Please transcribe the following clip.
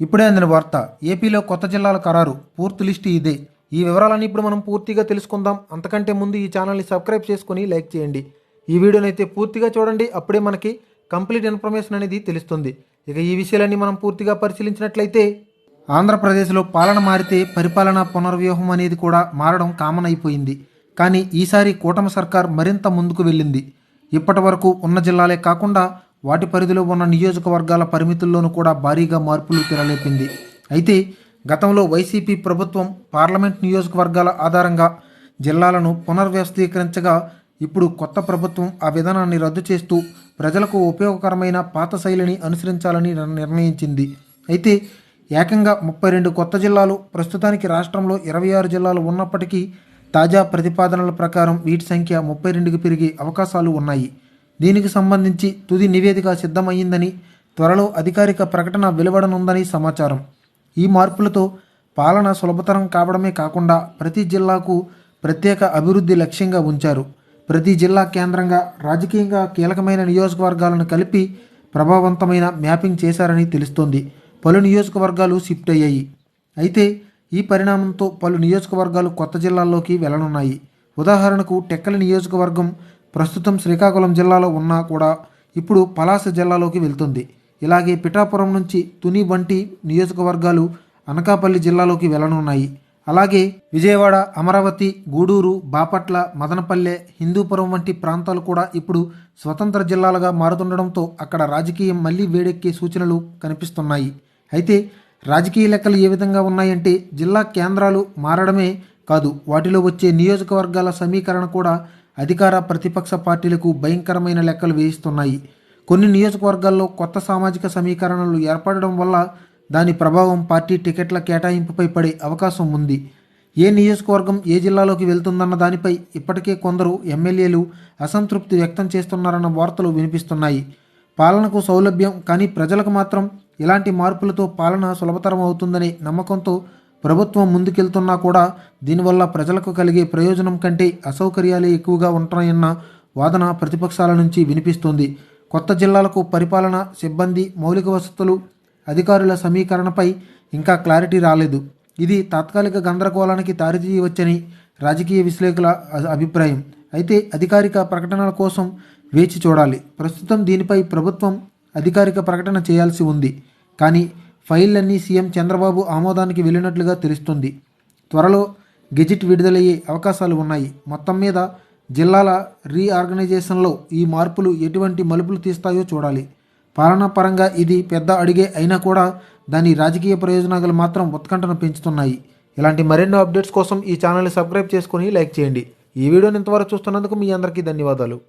ఇప్పుడే అందిన వార్త. ఏపీలో కొత్త జిల్లాల ఖరారు. పూర్తి లిస్టు ఇదే. ఈ వివరాలన్నీ ఇప్పుడు మనం పూర్తిగా తెలుసుకుందాం. అంతకంటే ముందు ఈ ఛానల్ని సబ్స్క్రైబ్ చేసుకుని లైక్ చేయండి. ఈ వీడియోని అయితే పూర్తిగా చూడండి. అప్పుడే మనకి కంప్లీట్ ఇన్ఫర్మేషన్ అనేది తెలుస్తుంది. ఇక ఈ విషయాలన్నీ మనం పూర్తిగా పరిశీలించినట్లయితే ఆంధ్రప్రదేశ్లో పాలన మారితే పరిపాలనా పునర్వ్యూహం అనేది కూడా మారడం కామన్ అయిపోయింది. కానీ ఈసారి కూటమి సర్కార్ మరింత ముందుకు వెళ్ళింది. ఇప్పటి వరకు ఉన్న జిల్లాలే కాకుండా వాటి పరిధిలో ఉన్న నియోజకవర్గాల పరిమితుల్లోనూ కూడా భారీగా మార్పులు తెరలేపింది. అయితే గతంలో వైసీపీ ప్రభుత్వం పార్లమెంట్ నియోజకవర్గాల ఆధారంగా జిల్లాలను పునర్వ్యవస్థీకరించగా ఇప్పుడు కొత్త ప్రభుత్వం ఆ విధానాన్ని రద్దు చేస్తూ ప్రజలకు ఉపయోగకరమైన పాత శైలిని అనుసరించాలని నిర్- నిర్ణయించింది. అయితే ఏకంగా ముప్పై రెండు కొత్త జిల్లాలు ప్రస్తుతానికి రాష్ట్రంలో ఇరవై ఆరు జిల్లాలు ఉన్నప్పటికీ తాజా ప్రతిపాదనల ప్రకారం వీటి సంఖ్య ముప్పై రెండుకి పెరిగే అవకాశాలు ఉన్నాయి. దీనికి సంబంధించి తుది నివేదిక సిద్ధమయ్యిందని త్వరలో అధికారిక ప్రకటన వెలువడనుందని సమాచారం. ఈ మార్పులతో పాలన సులభతరం కావడమే కాకుండా ప్రతి జిల్లాకు ప్రత్యేక అభివృద్ధి లక్ష్యంగా ఉంచారు. ప్రతి జిల్లా కేంద్రంగా రాజకీయంగా కీలకమైన నియోజకవర్గాలను కలిపి ప్రభావవంతమైన మ్యాపింగ్ చేశారని తెలుస్తోంది. పలు నియోజకవర్గాలు షిఫ్ట్ అయ్యాయి. అయితే ఈ పరిణామంతో పలు నియోజకవర్గాలు కొత్త జిల్లాల్లోకి వెళ్ళనున్నాయి. ఉదాహరణకు టెక్కల నియోజకవర్గం ప్రస్తుతం శ్రీకాకుళం జిల్లాలో ఉన్నా కూడా ఇప్పుడు పలాస జిల్లాలోకి వెళ్తుంది. ఇలాగే పిఠాపురం నుంచి తుని వంటి నియోజకవర్గాలు అనకాపల్లి జిల్లాలోకి వెళ్ళనున్నాయి. అలాగే విజయవాడ అమరావతి గూడూరు బాపట్ల మదనపల్లె హిందూపురం వంటి ప్రాంతాలు కూడా ఇప్పుడు స్వతంత్ర జిల్లాలుగా మారుతుండడంతో అక్కడ రాజకీయం మళ్ళీ వేడెక్కే సూచనలు కనిపిస్తున్నాయి. అయితే రాజకీయ లెక్కలు ఏ విధంగా ఉన్నాయంటే జిల్లా కేంద్రాలు మారడమే కాదు వాటిలో వచ్చే నియోజకవర్గాల సమీకరణ కూడా అధికార ప్రతిపక్ష పార్టీలకు భయంకరమైన లెక్కలు వేయిస్తున్నాయి. కొన్ని నియోజకవర్గాల్లో కొత్త సామాజిక సమీకరణలు ఏర్పడడం వల్ల దాని ప్రభావం పార్టీ టికెట్ల కేటాయింపుపై పడే అవకాశం ఉంది. ఏ నియోజకవర్గం ఏ జిల్లాలోకి వెళ్తుందన్న దానిపై ఇప్పటికే కొందరు ఎమ్మెల్యేలు అసంతృప్తి వ్యక్తం చేస్తున్నారన్న వార్తలు వినిపిస్తున్నాయి. పాలనకు సౌలభ్యం కానీ ప్రజలకు మాత్రం ఇలాంటి మార్పులతో పాలన సులభతరం అవుతుందనే నమ్మకంతో ప్రభుత్వం ముందుకెళ్తున్నా కూడా దీనివల్ల ప్రజలకు కలిగే ప్రయోజనం కంటే అసౌకర్యాలే ఎక్కువగా ఉంటాయన్న వాదన ప్రతిపక్షాల నుంచి వినిపిస్తోంది. కొత్త జిల్లాలకు పరిపాలన సిబ్బంది మౌలిక వసతులు అధికారుల సమీకరణపై ఇంకా క్లారిటీ రాలేదు. ఇది తాత్కాలిక గందరగోళానికి తారితీయవచ్చని రాజకీయ విశ్లేషకుల అభిప్రాయం. అయితే అధికారిక ప్రకటనల కోసం వేచి చూడాలి. ప్రస్తుతం దీనిపై ప్రభుత్వం అధికారిక ప్రకటన చేయాల్సి ఉంది. కానీ ఫైళ్ళన్నీ సీఎం చంద్రబాబు ఆమోదానికి వెళ్ళినట్లుగా తెలుస్తుంది. త్వరలో గెజిట్ విడుదలయ్యే అవకాశాలు ఉన్నాయి. మొత్తం మీద జిల్లాల రీఆర్గనైజేషన్లో ఈ మార్పులు ఎటువంటి మలుపులు తీస్తాయో చూడాలి. పాలనా పరంగా ఇది పెద్ద అడిగే అయినా కూడా దాని రాజకీయ ప్రయోజనాలు మాత్రం ఉత్కంఠను పెంచుతున్నాయి. ఇలాంటి మరెన్నో అప్డేట్స్ కోసం ఈ ఛానల్ని సబ్స్క్రైబ్ చేసుకుని లైక్ చేయండి. ఈ వీడియోని ఇంతవరకు చూస్తున్నందుకు మీ అందరికీ ధన్యవాదాలు.